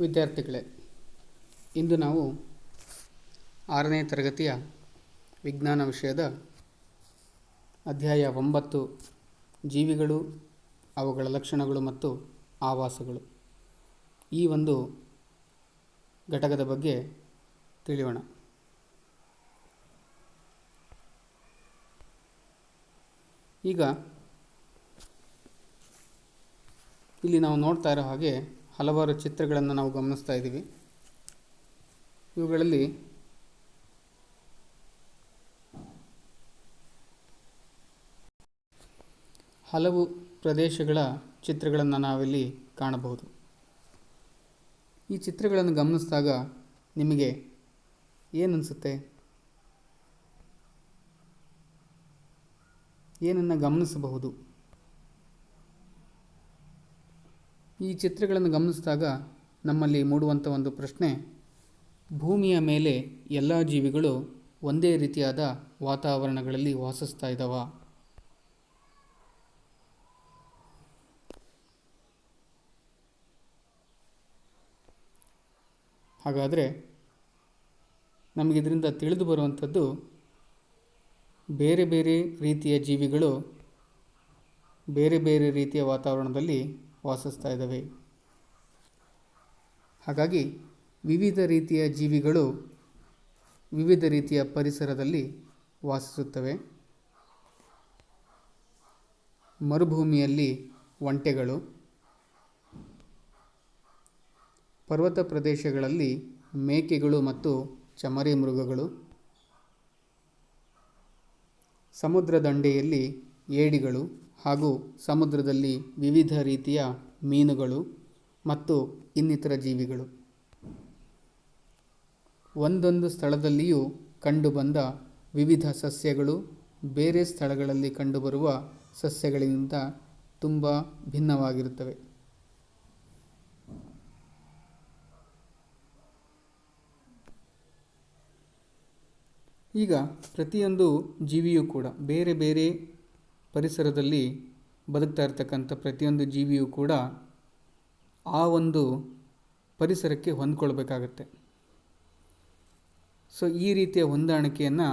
ವಿದ್ಯಾರ್ಥಿಗಳೇ, ಇಂದು ನಾವು ಆರನೇ ತರಗತಿಯ ವಿಜ್ಞಾನ ವಿಷಯದ ಅಧ್ಯಾಯ ಒಂಬತ್ತು, ಜೀವಿಗಳು, ಅವುಗಳ ಲಕ್ಷಣಗಳು ಮತ್ತು ಆವಾಸಗಳು. ಈ ಒಂದು ಘಟಕದ ಬಗ್ಗೆ ತಿಳಿಯೋಣ. ಈಗ ಇಲ್ಲಿ ನಾವು ನೋಡ್ತಾ ಇರೋ ಹಾಗೆ ಹಲವಾರು ಚಿತ್ರಗಳನ್ನು ನಾವು ಗಮನಿಸ್ತಾ ಇದ್ದೀವಿ. ಇವುಗಳಲ್ಲಿ ಹಲವು ಪ್ರದೇಶಗಳ ಚಿತ್ರಗಳನ್ನು ನಾವಿಲ್ಲಿ ಕಾಣಬಹುದು. ಈ ಚಿತ್ರಗಳನ್ನು ಗಮನಿಸಿದಾಗ ನಿಮಗೆ ಏನನ್ಸುತ್ತೆ? ಏನನ್ನು ಗಮನಿಸಬಹುದು? ಈ ಚಿತ್ರಗಳನ್ನು ಗಮನಿಸಿದಾಗ ನಮ್ಮಲ್ಲಿ ಮೂಡುವಂಥ ಒಂದು ಪ್ರಶ್ನೆ, ಭೂಮಿಯ ಮೇಲೆ ಎಲ್ಲ ಜೀವಿಗಳು ಒಂದೇ ರೀತಿಯಾದ ವಾತಾವರಣಗಳಲ್ಲಿ ವಾಸಿಸ್ತಾ ಇದ್ದಾವ ಹಾಗಾದರೆ ನಮಗಿದರಿಂದ ತಿಳಿದು ಬರುವಂಥದ್ದು, ಬೇರೆ ಬೇರೆ ರೀತಿಯ ಜೀವಿಗಳು ಬೇರೆ ಬೇರೆ ರೀತಿಯ ವಾತಾವರಣದಲ್ಲಿ ವಾಸಿಸ್ತಾ ಇದ್ದಾವೆ. ಹಾಗಾಗಿ ವಿವಿಧ ರೀತಿಯ ಜೀವಿಗಳು ವಿವಿಧ ರೀತಿಯ ಪರಿಸರದಲ್ಲಿ ವಾಸಿಸುತ್ತವೆ. ಮರುಭೂಮಿಯಲ್ಲಿ ಒಂಟೆಗಳು. ಪರ್ವತ ಪ್ರದೇಶಗಳಲ್ಲಿ ಮೇಕೆಗಳು ಮತ್ತು ಚಮರಿ ಮೃಗಗಳು. ಸಮುದ್ರ ದಂಡೆಯಲ್ಲಿ ಏಡಿಗಳು. ಹಾಗೂ ಸಮುದ್ರದಲ್ಲಿ ವಿವಿಧ ರೀತಿಯ ಮೀನುಗಳು ಮತ್ತು ಇನ್ನಿತರ ಜೀವಿಗಳು. ಒಂದೊಂದು ಸ್ಥಳದಲ್ಲಿಯೂ ಕಂಡುಬಂದ ವಿವಿಧ ಸಸ್ಯಗಳು ಬೇರೆ ಸ್ಥಳಗಳಲ್ಲಿ ಕಂಡುಬರುವ ಸಸ್ಯಗಳಿಗಿಂತ ತುಂಬ ಭಿನ್ನವಾಗಿರುತ್ತವೆ. ಈಗ ಪ್ರತಿಯೊಂದು ಜೀವಿಯೂ ಕೂಡ ಬೇರೆ ಬೇರೆ ಪರಿಸರದಲ್ಲಿ ಬದುಕ್ತಾ ಇರ್ತಕ್ಕಂಥ ಪ್ರತಿಯೊಂದು ಜೀವಿಯೂ ಕೂಡ ಆ ಒಂದು ಪರಿಸರಕ್ಕೆ ಹೊಂದ್ಕೊಳ್ಬೇಕಾಗತ್ತೆ. ಸೊ, ಈ ರೀತಿಯ ಹೊಂದಾಣಿಕೆಯನ್ನು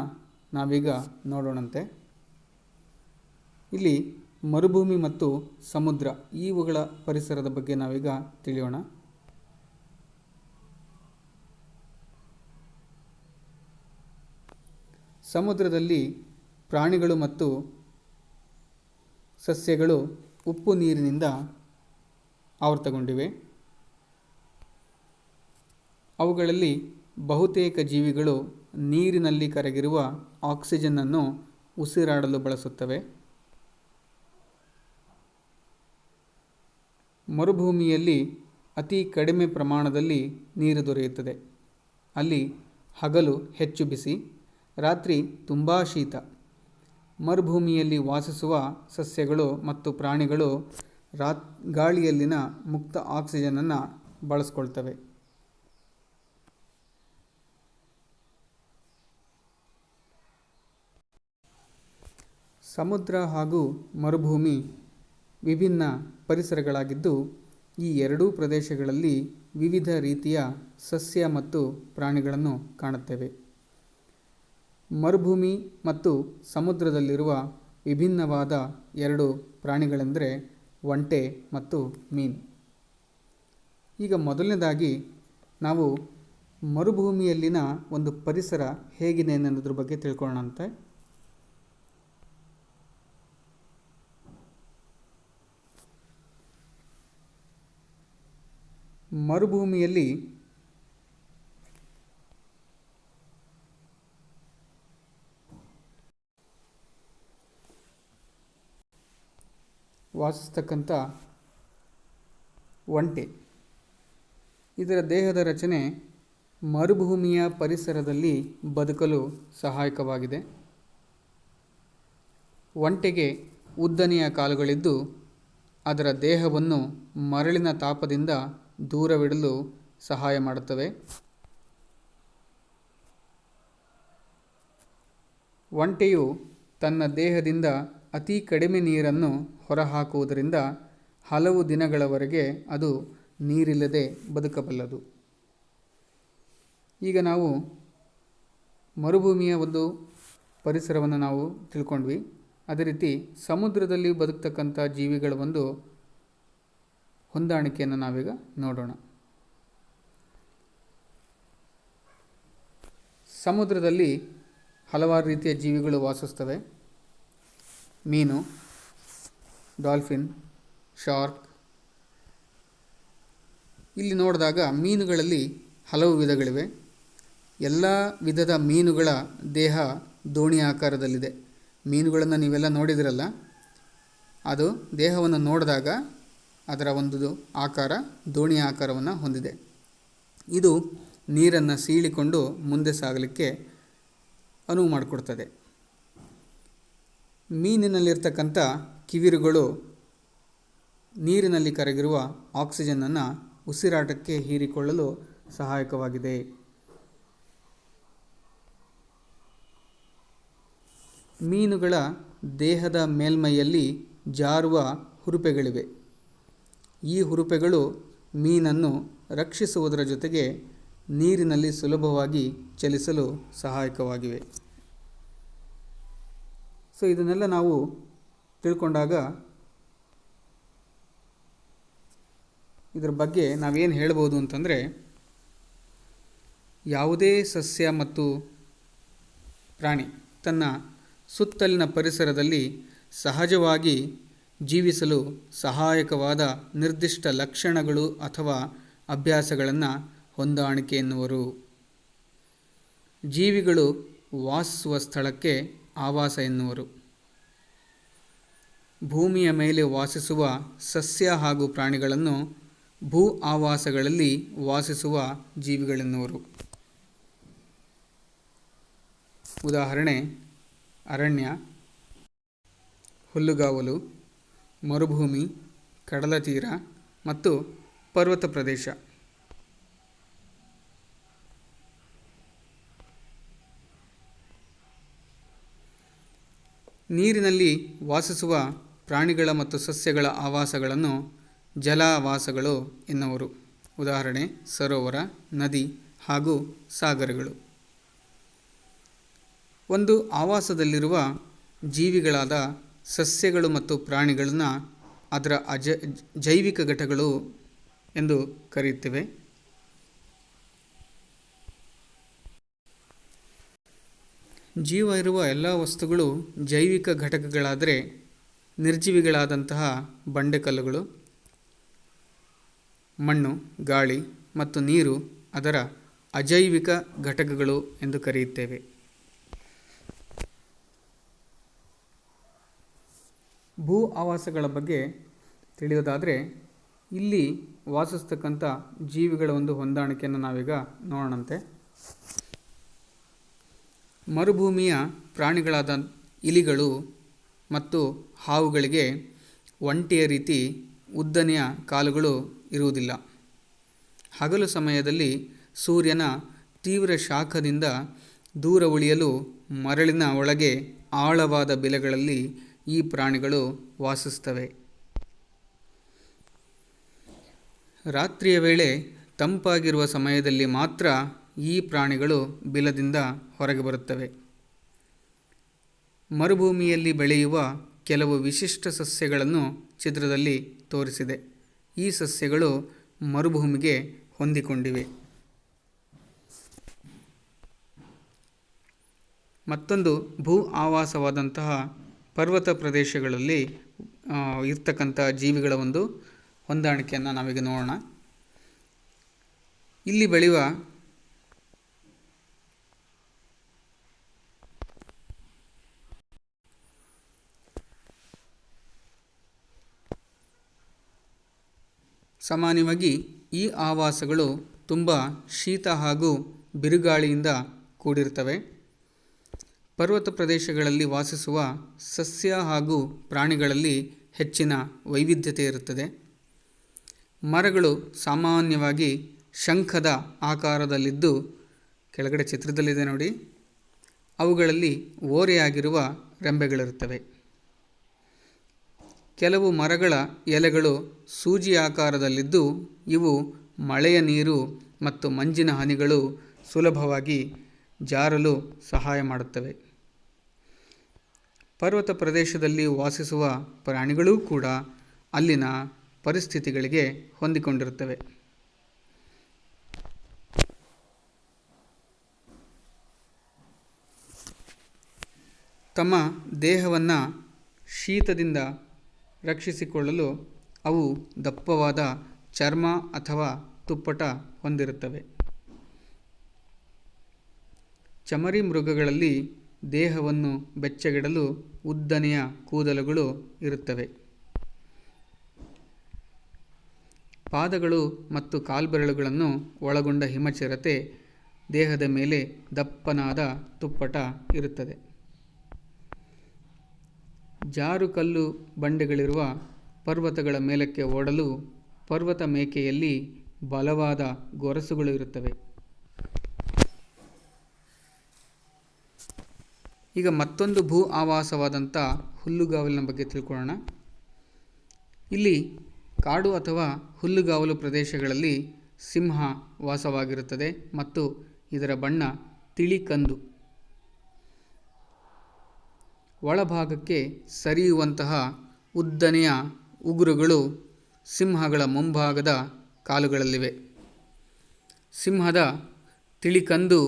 ನಾವೀಗ ನೋಡೋಣಂತೆ. ಇಲ್ಲಿ ಮರುಭೂಮಿ ಮತ್ತು ಸಮುದ್ರ ಇವುಗಳ ಪರಿಸರದ ಬಗ್ಗೆ ನಾವೀಗ ತಿಳಿಯೋಣ. ಸಮುದ್ರದಲ್ಲಿ ಪ್ರಾಣಿಗಳು ಮತ್ತು ಸಸ್ಯಗಳು ಉಪ್ಪು ನೀರಿನಿಂದ ಆವೃತಗೊಂಡಿವೆ. ಅವುಗಳಲ್ಲಿ ಬಹುತೇಕ ಜೀವಿಗಳು ನೀರಿನಲ್ಲಿ ಕರಗಿರುವ ಆಕ್ಸಿಜನ್ನನ್ನು ಉಸಿರಾಡಲು ಬಳಸುತ್ತವೆ. ಮರುಭೂಮಿಯಲ್ಲಿ ಅತಿ ಕಡಿಮೆ ಪ್ರಮಾಣದಲ್ಲಿ ನೀರು ದೊರೆಯುತ್ತದೆ. ಅಲ್ಲಿ ಹಗಲು ಹೆಚ್ಚು ಬಿಸಿ, ರಾತ್ರಿ ತುಂಬ ಶೀತ. ಮರುಭೂಮಿಯಲ್ಲಿ ವಾಸಿಸುವ ಸಸ್ಯಗಳು ಮತ್ತು ಪ್ರಾಣಿಗಳು ರಾತ್ ಗಾಳಿಯಲ್ಲಿನ ಮುಕ್ತ ಆಕ್ಸಿಜನನ್ನು ಬಳಸ್ಕೊಳ್ತವೆ. ಸಮುದ್ರ ಹಾಗೂ ಮರುಭೂಮಿ ವಿಭಿನ್ನ ಪರಿಸರಗಳಾಗಿದ್ದು, ಈ ಎರಡೂ ಪ್ರದೇಶಗಳಲ್ಲಿ ವಿವಿಧ ರೀತಿಯ ಸಸ್ಯ ಮತ್ತು ಪ್ರಾಣಿಗಳನ್ನು ಕಾಣುತ್ತೇವೆ. ಮರುಭೂಮಿ ಮತ್ತು ಸಮುದ್ರದಲ್ಲಿರುವ ವಿಭಿನ್ನವಾದ ಎರಡು ಪ್ರಾಣಿಗಳೆಂದರೆ ಒಂಟೆ ಮತ್ತು ಮೀನು. ಈಗ ಮೊದಲನೇದಾಗಿ ನಾವು ಮರುಭೂಮಿಯಲ್ಲಿನ ಒಂದು ಪರಿಸರ ಹೇಗಿದೆ ಅನ್ನೋದ್ರ ಬಗ್ಗೆ ತಿಳ್ಕೊಳ್ಳೋಣಂತೆ. ಮರುಭೂಮಿಯಲ್ಲಿ ವಾಸಿಸ್ತಕ್ಕಂಥ ಒಂಟೆ. ಇದರ ದೇಹದ ರಚನೆ ಮರುಭೂಮಿಯ ಪರಿಸರದಲ್ಲಿ ಬದುಕಲು ಸಹಾಯಕವಾಗಿದೆ. ಒಂಟೆಗೆ ಉದ್ದನೆಯ ಕಾಲುಗಳಿದ್ದು, ಅದರ ದೇಹವನ್ನು ಮರಳಿನ ತಾಪದಿಂದ ದೂರವಿಡಲು ಸಹಾಯ ಮಾಡುತ್ತವೆ. ಒಂಟೆಯು ತನ್ನ ದೇಹದಿಂದ ಅತಿ ಕಡಿಮೆ ನೀರನ್ನು ಹೊರಹಾಕುವುದರಿಂದ ಹಲವು ದಿನಗಳವರೆಗೆ ಅದು ನೀರಿಲ್ಲದೆ ಬದುಕಬಲ್ಲದು. ಈಗ ನಾವು ಮರುಭೂಮಿಯ ಒಂದು ಪರಿಸರವನ್ನು ನಾವು ತಿಳ್ಕೊಂಡ್ವಿ. ಅದೇ ರೀತಿ ಸಮುದ್ರದಲ್ಲಿ ಬದುಕ್ತಕ್ಕಂಥ ಜೀವಿಗಳ ಒಂದು ಹೊಂದಾಣಿಕೆಯನ್ನು ನಾವೀಗ ನೋಡೋಣ. ಸಮುದ್ರದಲ್ಲಿ ಹಲವಾರು ರೀತಿಯ ಜೀವಿಗಳು ವಾಸಿಸ್ತವೆ ಮೀನು, ಡಾಲ್ಫಿನ್, ಶಾರ್ಕ್. ಇಲ್ಲಿ ನೋಡಿದಾಗ ಮೀನುಗಳಲ್ಲಿ ಹಲವು ವಿಧಗಳಿವೆ. ಎಲ್ಲ ವಿಧದ ಮೀನುಗಳ ದೇಹ ದೋಣಿ ಆಕಾರದಲ್ಲಿದೆ. ಮೀನುಗಳನ್ನು ನೀವೆಲ್ಲ ನೋಡಿದಿರಲ್ಲ? ಅದು ದೇಹವನ್ನು ನೋಡಿದಾಗ ಅದರ ಒಂದು ಆಕಾರ, ದೋಣಿ ಆಕಾರವನ್ನು ಹೊಂದಿದೆ. ಇದು ನೀರನ್ನು ಸೀಳಿಕೊಂಡು ಮುಂದೆ ಸಾಗಲಿಕ್ಕೆ ಅನುವು ಮಾಡಿಕೊಡ್ತದೆ. ಮೀನಿನಲ್ಲಿರ್ತಕ್ಕಂಥ ಕಿವಿರುಗಳು ನೀರಿನಲ್ಲಿ ಕರಗಿರುವ ಆಕ್ಸಿಜನನ್ನು ಉಸಿರಾಟಕ್ಕೆ ಹೀರಿಕೊಳ್ಳಲು ಸಹಾಯಕವಾಗಿದೆ. ಮೀನುಗಳ ದೇಹದ ಮೇಲ್ಮೈಯಲ್ಲಿ ಜಾರುವ ಹುರುಪೆಗಳಿವೆ. ಈ ಹುರುಪೆಗಳು ಮೀನನ್ನು ರಕ್ಷಿಸುವುದರ ಜೊತೆಗೆ ನೀರಿನಲ್ಲಿ ಸುಲಭವಾಗಿ ಚಲಿಸಲು ಸಹಾಯಕವಾಗಿವೆ. ಸೊ ಇದನ್ನೆಲ್ಲ ನಾವು ತಿಳ್ಕೊಂಡಾಗ ಇದರ ಬಗ್ಗೆ ನಾವೇನು ಹೇಳ್ಬೋದು ಅಂತಂದರೆ ಯಾವುದೇ ಸಸ್ಯ ಮತ್ತು ಪ್ರಾಣಿ ತನ್ನ ಸುತ್ತಲಿನ ಪರಿಸರದಲ್ಲಿ ಸಹಜವಾಗಿ ಜೀವಿಸಲು ಸಹಾಯಕವಾದ ನಿರ್ದಿಷ್ಟ ಲಕ್ಷಣಗಳು ಅಥವಾ ಅಭ್ಯಾಸಗಳನ್ನು ಹೊಂದಾಣಿಕೆ ಎನ್ನುವರು. ಜೀವಿಗಳು ವಾಸಿಸುವ ಸ್ಥಳಕ್ಕೆ ಆವಾಸ ಎನ್ನುವರು. ಭೂಮಿಯ ಮೇಲೆ ವಾಸಿಸುವ ಸಸ್ಯ ಹಾಗೂ ಪ್ರಾಣಿಗಳನ್ನು ಭೂ ಆವಾಸಗಳಲ್ಲಿ ವಾಸಿಸುವ ಜೀವಿಗಳೆನ್ನುವರು. ಉದಾಹರಣೆ, ಅರಣ್ಯ, ಹುಲ್ಲುಗಾವಲು, ಮರುಭೂಮಿ, ಕಡಲತೀರ ಮತ್ತು ಪರ್ವತ ಪ್ರದೇಶ. ನೀರಿನಲ್ಲಿ ವಾಸಿಸುವ ಪ್ರಾಣಿಗಳ ಮತ್ತು ಸಸ್ಯಗಳ ಆವಾಸಗಳನ್ನು ಜಲಾವಾಸಗಳು ಎನ್ನುವರು. ಉದಾಹರಣೆ, ಸರೋವರ, ನದಿ ಹಾಗೂ ಸಾಗರಗಳು. ಒಂದು ಆವಾಸದಲ್ಲಿರುವ ಜೀವಿಗಳಾದ ಸಸ್ಯಗಳು ಮತ್ತು ಪ್ರಾಣಿಗಳನ್ನು ಅದರ ಅಜ, ಜೈವಿಕ ಘಟಗಳು ಎಂದು ಕರೆಯುತ್ತೇವೆ. ಜೀವ ಇರುವ ಎಲ್ಲ ವಸ್ತುಗಳು ಜೈವಿಕ ಘಟಕಗಳಾದರೆ ನಿರ್ಜೀವಿಗಳಾದಂತಹ ಬಂಡೆಕಲ್ಲುಗಳು, ಮಣ್ಣು, ಗಾಳಿ ಮತ್ತು ನೀರು ಅದರ ಅಜೈವಿಕ ಘಟಕಗಳು ಎಂದು ಕರೆಯುತ್ತೇವೆ. ಭೂ ಆವಾಸಗಳ ಬಗ್ಗೆ ತಿಳಿಯೋದಾದರೆ ಇಲ್ಲಿ ವಾಸಿಸ್ತಕ್ಕಂಥ ಜೀವಿಗಳ ಒಂದು ಹೊಂದಾಣಿಕೆಯನ್ನು ನಾವೀಗ ನೋಡೋಣಂತೆ. ಮರುಭೂಮಿಯ ಪ್ರಾಣಿಗಳಾದ ಇಲಿಗಳು ಮತ್ತು ಹಾವುಗಳಿಗೆ ಒಂಟಿಯ ರೀತಿ ಉದ್ದನೆಯ ಕಾಲುಗಳು ಇರುವುದಿಲ್ಲ. ಹಗಲು ಸಮಯದಲ್ಲಿ ಸೂರ್ಯನ ತೀವ್ರ ಶಾಖದಿಂದ ದೂರ ಉಳಿಯಲು ಮರಳಿನ ಒಳಗೆ ಆಳವಾದ ಬೆಲೆಗಳಲ್ಲಿ ಈ ಪ್ರಾಣಿಗಳು ವಾಸಿಸ್ತವೆ ರಾತ್ರಿಯ ವೇಳೆ ತಂಪಾಗಿರುವ ಸಮಯದಲ್ಲಿ ಮಾತ್ರ ಈ ಪ್ರಾಣಿಗಳು ಬಿಲದಿಂದ ಹೊರಗೆ ಬರುತ್ತವೆ. ಮರುಭೂಮಿಯಲ್ಲಿ ಬೆಳೆಯುವ ಕೆಲವು ವಿಶಿಷ್ಟ ಸಸ್ಯಗಳನ್ನು ಚಿತ್ರದಲ್ಲಿ ತೋರಿಸಿದೆ. ಈ ಸಸ್ಯಗಳು ಮರುಭೂಮಿಗೆ ಹೊಂದಿಕೊಂಡಿವೆ. ಮತ್ತೊಂದು ಭೂ ಆವಾಸವಾದಂತಹ ಪರ್ವತ ಪ್ರದೇಶಗಳಲ್ಲಿ ಇರ್ತಕ್ಕಂಥ ಜೀವಿಗಳ ಒಂದು ಹೊಂದಾಣಿಕೆಯನ್ನು ನಾವೀಗ ನೋಡೋಣ. ಇಲ್ಲಿ ಬೆಳೆಯುವ ಸಾಮಾನ್ಯವಾಗಿ ಈ ಆವಾಸಗಳು ತುಂಬ ಶೀತ ಹಾಗೂ ಬಿರುಗಾಳಿಯಿಂದ ಕೂಡಿರ್ತವೆ ಪರ್ವತ ಪ್ರದೇಶಗಳಲ್ಲಿ ವಾಸಿಸುವ ಸಸ್ಯ ಹಾಗೂ ಪ್ರಾಣಿಗಳಲ್ಲಿ ಹೆಚ್ಚಿನ ವೈವಿಧ್ಯತೆ ಇರುತ್ತದೆ. ಮರಗಳು ಸಾಮಾನ್ಯವಾಗಿ ಶಂಖದ ಆಕಾರದಲ್ಲಿದ್ದು, ಕೆಳಗಡೆ ಚಿತ್ರದಲ್ಲಿದೆ ನೋಡಿ, ಅವುಗಳಲ್ಲಿ ಓರೆಯಾಗಿರುವ ರೆಂಬೆಗಳಿರುತ್ತವೆ. ಕೆಲವು ಮರಗಳ ಎಲೆಗಳು ಸೂಜಿ ಆಕಾರದಲ್ಲಿದ್ದು, ಇವು ಮಳೆಯ ನೀರು ಮತ್ತು ಮಂಜಿನ ಹನಿಗಳು ಸುಲಭವಾಗಿ ಜಾರಲು ಸಹಾಯ ಮಾಡುತ್ತವೆ. ಪರ್ವತ ಪ್ರದೇಶದಲ್ಲಿ ವಾಸಿಸುವ ಪ್ರಾಣಿಗಳೂ ಕೂಡ ಅಲ್ಲಿನ ಪರಿಸ್ಥಿತಿಗಳಿಗೆ ಹೊಂದಿಕೊಂಡಿರುತ್ತವೆ. ತಮ್ಮ ದೇಹವನ್ನು ಶೀತದಿಂದ ರಕ್ಷಿಸಿಕೊಳ್ಳಲು ಅವು ದಪ್ಪವಾದ ಚರ್ಮ ಅಥವಾ ತುಪ್ಪಟ ಹೊಂದಿರುತ್ತವೆ. ಚಮರಿ ಮೃಗಗಳಲ್ಲಿ ದೇಹವನ್ನು ಬೆಚ್ಚಗಿಡಲು ಉದ್ದನೆಯ ಕೂದಲುಗಳು ಇರುತ್ತವೆ. ಪಾದಗಳು ಮತ್ತು ಕಾಲ್ಬೆರಳುಗಳನ್ನು ಒಳಗೊಂಡ ಹಿಮಚಿರತೆ ದೇಹದ ಮೇಲೆ ದಪ್ಪನಾದ ತುಪ್ಪಟ ಇರುತ್ತದೆ. ಜಾರುಕಲ್ಲು ಬಂಡೆಗಳಿರುವ ಪರ್ವತಗಳ ಮೇಲಕ್ಕೆ ಓಡಲು ಪರ್ವತ ಮೇಕೆಯಲ್ಲಿ ಬಲವಾದ ಗೊರಸುಗಳು ಇರುತ್ತವೆ. ಈಗ ಮತ್ತೊಂದು ಭೂ ಆವಾಸವಾದಂಥ ಹುಲ್ಲುಗಾವಲಿನ ಬಗ್ಗೆ ತಿಳ್ಕೊಳ್ಳೋಣ. ಇಲ್ಲಿ ಕಾಡು ಅಥವಾ ಹುಲ್ಲುಗಾವಲು ಪ್ರದೇಶಗಳಲ್ಲಿ ಸಿಂಹ ವಾಸವಾಗಿರುತ್ತದೆ ಮತ್ತು ಇದರ ಬಣ್ಣ ತಿಳಿ ಕಂದು. ಒಳಭಾಗಕ್ಕೆ ಸರಿಯುವಂತಹ ಉದ್ದನೆಯ ಉಗುರುಗಳು ಸಿಂಹಗಳ ಮುಂಭಾಗದ ಕಾಲುಗಳಲ್ಲಿವೆ. ಸಿಂಹದ ತಿಳಿಕಂದು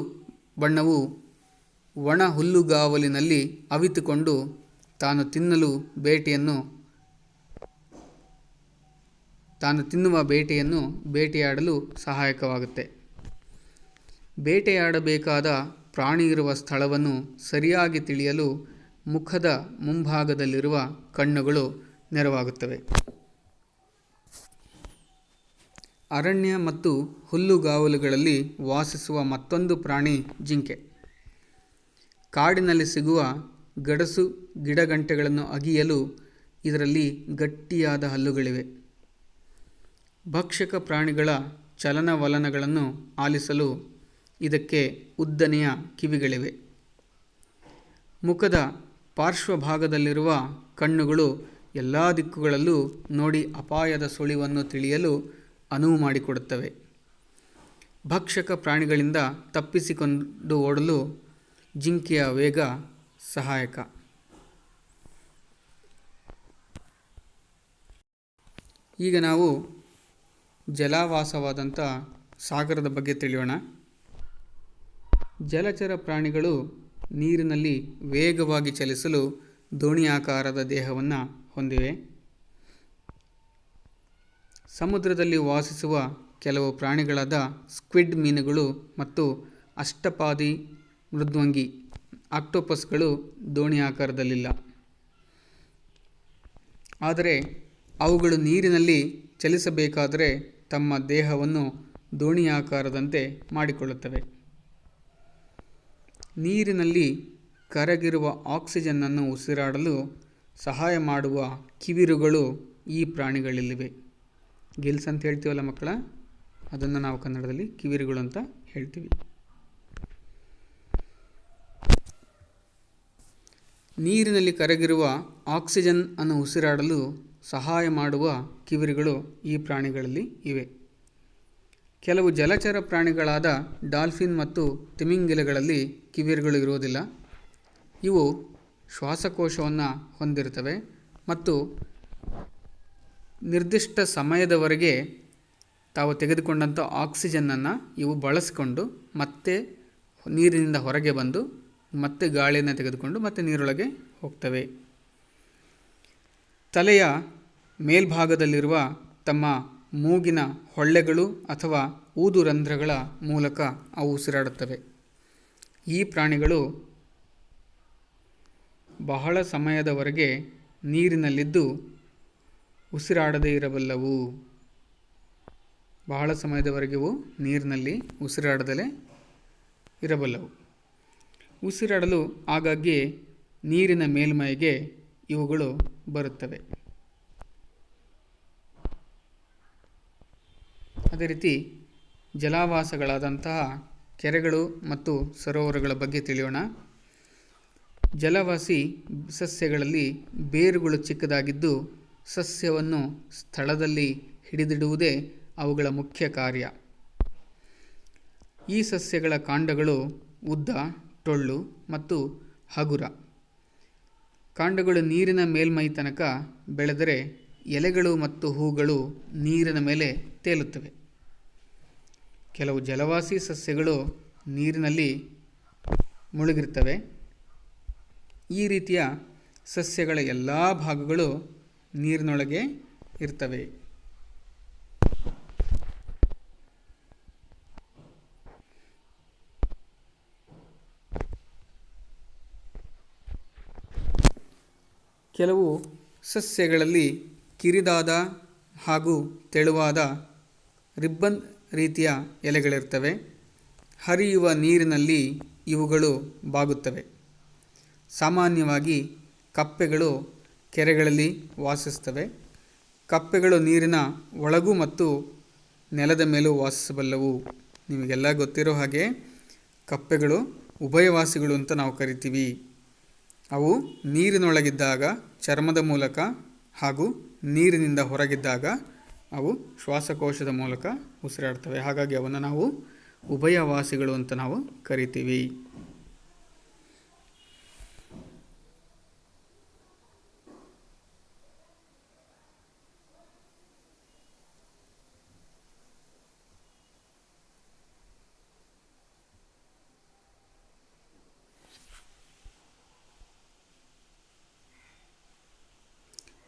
ಬಣ್ಣವು ಒಣ ಹುಲ್ಲುಗಾವಲಿನಲ್ಲಿ ಅವಿತುಕೊಂಡು ತಾನು ತಿನ್ನಲು ಬೇಟೆಯನ್ನು ತಾನು ತಿನ್ನುವ ಬೇಟೆಯನ್ನು ಬೇಟೆಯಾಡಲು ಸಹಾಯಕವಾಗುತ್ತೆ. ಬೇಟೆಯಾಡಬೇಕಾದ ಪ್ರಾಣಿ ಇರುವ ಸ್ಥಳವನ್ನು ಸರಿಯಾಗಿ ತಿಳಿಯಲು ಮುಖದ ಮುಂಭಾಗದಲ್ಲಿರುವ ಕಣ್ಣುಗಳು ನೆರವಾಗುತ್ತವೆ. ಅರಣ್ಯ ಮತ್ತು ಹುಲ್ಲುಗಾವಲುಗಳಲ್ಲಿ ವಾಸಿಸುವ ಮತ್ತೊಂದು ಪ್ರಾಣಿ ಜಿಂಕೆ. ಕಾಡಿನಲ್ಲಿ ಸಿಗುವ ಗಡಸು ಗಿಡಗಂಟೆಗಳನ್ನು ಅಗಿಯಲು ಇದರಲ್ಲಿ ಗಟ್ಟಿಯಾದ ಹಲ್ಲುಗಳಿವೆ. ಭಕ್ಷಕ ಪ್ರಾಣಿಗಳ ಚಲನವಲನಗಳನ್ನು ಆಲಿಸಲು ಇದಕ್ಕೆ ಉದ್ದನೆಯ ಕಿವಿಗಳಿವೆ. ಮುಖದ ಪಾರ್ಶ್ವಭಾಗದಲ್ಲಿರುವ ಕಣ್ಣುಗಳು ಎಲ್ಲ ದಿಕ್ಕುಗಳಲ್ಲೂ ನೋಡಿ ಅಪಾಯದ ಸುಳಿವನ್ನು ತಿಳಿಯಲು ಅನುವು ಮಾಡಿಕೊಡುತ್ತವೆ. ಭಕ್ಷಕ ಪ್ರಾಣಿಗಳಿಂದ ತಪ್ಪಿಸಿಕೊಂಡು ಓಡಲು ಜಿಂಕೆಯ ವೇಗ ಸಹಾಯಕ. ಈಗ ನಾವು ಜಲಾವಾಸವಾದಂಥ ಸಾಗರದ ಬಗ್ಗೆ ತಿಳಿಯೋಣ. ಜಲಚರ ಪ್ರಾಣಿಗಳು ನೀರಿನಲ್ಲಿ ವೇಗವಾಗಿ ಚಲಿಸಲು ದೋಣಿಯಾಕಾರದ ದೇಹವನ್ನು ಹೊಂದಿವೆ. ಸಮುದ್ರದಲ್ಲಿ ವಾಸಿಸುವ ಕೆಲವು ಪ್ರಾಣಿಗಳಾದ ಸ್ಕ್ವಿಡ್ ಮೀನುಗಳು ಮತ್ತು ಅಷ್ಟಪಾದಿ ಮೃದ್ವಂಗಿ, ಆಕ್ಟೋಪಸ್ಗಳು ದೋಣಿ ಆಕಾರದಲ್ಲಿಲ್ಲ. ಆದರೆ ಅವುಗಳು ನೀರಿನಲ್ಲಿ ಚಲಿಸಬೇಕಾದರೆ ತಮ್ಮ ದೇಹವನ್ನು ದೋಣಿ ಆಕಾರದಂತೆ ಮಾಡಿಕೊಳ್ಳುತ್ತವೆ. ನೀರಿನಲ್ಲಿ ಕರಗಿರುವ ಆಕ್ಸಿಜನ್ನನ್ನು ಉಸಿರಾಡಲು ಸಹಾಯ ಮಾಡುವ ಕಿವಿರುಗಳು ಈ ಪ್ರಾಣಿಗಳಲ್ಲಿವೆ. ಗಿಲ್ಸ್ ಅಂತ ಹೇಳ್ತೀವಲ್ಲ ಮಕ್ಕಳ? ಅದನ್ನು ನಾವು ಕನ್ನಡದಲ್ಲಿ ಕಿವಿರುಗಳು ಅಂತ ಹೇಳ್ತೀವಿ. ನೀರಿನಲ್ಲಿ ಕರಗಿರುವ ಆಕ್ಸಿಜನ್ ಅನ್ನು ಉಸಿರಾಡಲು ಸಹಾಯ ಮಾಡುವ ಕಿವಿರುಗಳು ಈ ಪ್ರಾಣಿಗಳಲ್ಲಿ ಇವೆ. ಕೆಲವು ಜಲಚರ ಪ್ರಾಣಿಗಳಾದ ಡಾಲ್ಫಿನ್ ಮತ್ತು ತಿಮಿಂಗಿಲಗಳಲ್ಲಿ ಕಿವಿರುಗಳು ಇರುವುದಿಲ್ಲ. ಇವು ಶ್ವಾಸಕೋಶವನ್ನು ಹೊಂದಿರುತ್ತವೆ ಮತ್ತು ನಿರ್ದಿಷ್ಟ ಸಮಯದವರೆಗೆ ತಾವು ತೆಗೆದುಕೊಂಡಂಥ ಆಕ್ಸಿಜನ್ನನ್ನು ಇವು ಬಳಸಿಕೊಂಡು ಮತ್ತೆ ನೀರಿನಿಂದ ಹೊರಗೆ ಬಂದು ಮತ್ತೆ ಗಾಳಿಯನ್ನು ತೆಗೆದುಕೊಂಡು ಮತ್ತೆ ನೀರೊಳಗೆ ಹೋಗ್ತವೆ. ತಲೆಯ ಮೇಲ್ಭಾಗದಲ್ಲಿರುವ ತಮ್ಮ ಮೂಗಿನ ಹೊಳ್ಳೆಗಳು ಅಥವಾ ಊದು ರಂಧ್ರಗಳ ಮೂಲಕ ಅವು ಉಸಿರಾಡುತ್ತವೆ. ಈ ಪ್ರಾಣಿಗಳು ಬಹಳ ಸಮಯದವರೆಗೆ ನೀರಿನಲ್ಲಿದ್ದು ಉಸಿರಾಡದೇ ಇರಬಲ್ಲವು. ಬಹಳ ಸಮಯದವರೆಗೆ ನೀರಿನಲ್ಲಿ ಉಸಿರಾಡದಲೇ ಇರಬಲ್ಲವು. ಉಸಿರಾಡಲು ಆಗಾಗ್ಗೆ ನೀರಿನ ಮೇಲ್ಮೈಗೆ ಇವುಗಳು ಬರುತ್ತವೆ. ಅದೇ ರೀತಿ ಜಲಾವಾಸಗಳಾದಂತಹ ಕೆರೆಗಳು ಮತ್ತು ಸರೋವರಗಳ ಬಗ್ಗೆ ತಿಳಿಯೋಣ. ಜಲವಾಸಿ ಸಸ್ಯಗಳಲ್ಲಿ ಬೇರುಗಳು ಚಿಕ್ಕದಾಗಿದ್ದು ಸಸ್ಯವನ್ನು ಸ್ಥಳದಲ್ಲಿ ಹಿಡಿದಿಡುವುದೇ ಅವುಗಳ ಮುಖ್ಯ ಕಾರ್ಯ. ಈ ಸಸ್ಯಗಳ ಕಾಂಡಗಳು ಉದ್ದ, ಟೊಳ್ಳು ಮತ್ತು ಹಗುರ. ಕಾಂಡಗಳು ನೀರಿನ ಮೇಲ್ಮೈ ತನಕ ಬೆಳೆದರೆ ಎಲೆಗಳು ಮತ್ತು ಹೂಗಳು ನೀರಿನ ಮೇಲೆ ತೇಲುತ್ತವೆ. ಕೆಲವು ಜಲವಾಸಿ ಸಸ್ಯಗಳು ನೀರಿನಲ್ಲಿ ಮುಳುಗಿರ್ತವೆ ಈ ರೀತಿಯ ಸಸ್ಯಗಳ ಎಲ್ಲ ಭಾಗಗಳು ನೀರಿನೊಳಗೆ ಇರ್ತವೆ ಕೆಲವು ಸಸ್ಯಗಳಲ್ಲಿ ಕಿರಿದಾದ ಹಾಗೂ ತೆಳುವಾದ ರಿಬ್ಬನ್ ರೀತಿಯ ಎಲೆಗಳಿರ್ತವೆ. ಹರಿಯುವ ನೀರಿನಲ್ಲಿ ಇವುಗಳು ಬಾಗುತ್ತವೆ. ಸಾಮಾನ್ಯವಾಗಿ ಕಪ್ಪೆಗಳು ಕೆರೆಗಳಲ್ಲಿ ವಾಸಿಸ್ತವೆ ಕಪ್ಪೆಗಳು ನೀರಿನ ಒಳಗೂ ಮತ್ತು ನೆಲದ ಮೇಲೂ ವಾಸಿಸಬಲ್ಲವು. ನಿಮಗೆಲ್ಲ ಗೊತ್ತಿರೋ ಹಾಗೆ ಕಪ್ಪೆಗಳು ಉಭಯವಾಸಿಗಳು ಅಂತ ನಾವು ಕರಿತೀವಿ. ಅವು ನೀರಿನೊಳಗಿದ್ದಾಗ ಚರ್ಮದ ಮೂಲಕ ಹಾಗೂ ನೀರಿನಿಂದ ಹೊರಗಿದ್ದಾಗ ಅವು ಶ್ವಾಸಕೋಶದ ಮೂಲಕ ಉಸಿರಾಡ್ತವೆ ಹಾಗಾಗಿ ಅವನ್ನು ನಾವು ಉಭಯವಾಸಿಗಳು ಅಂತ ನಾವು ಕರಿತೀವಿ.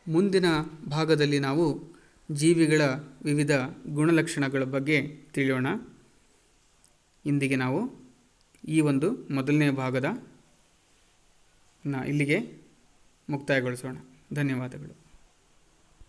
ಮುಂದಿನ ಭಾಗದಲ್ಲಿ ನಾವು ಜೀವಿಗಳ ವಿವಿಧ ಗುಣಲಕ್ಷಣಗಳ ಬಗ್ಗೆ ತಿಳಿಯೋಣ. ಇಂದಿಗೆ ನಾವು ಈ ಒಂದು ಮೊದಲನೇ ಭಾಗದ ನ ಇಲ್ಲಿಗೆ ಮುಕ್ತಾಯಗೊಳಿಸೋಣ. ಧನ್ಯವಾದಗಳು.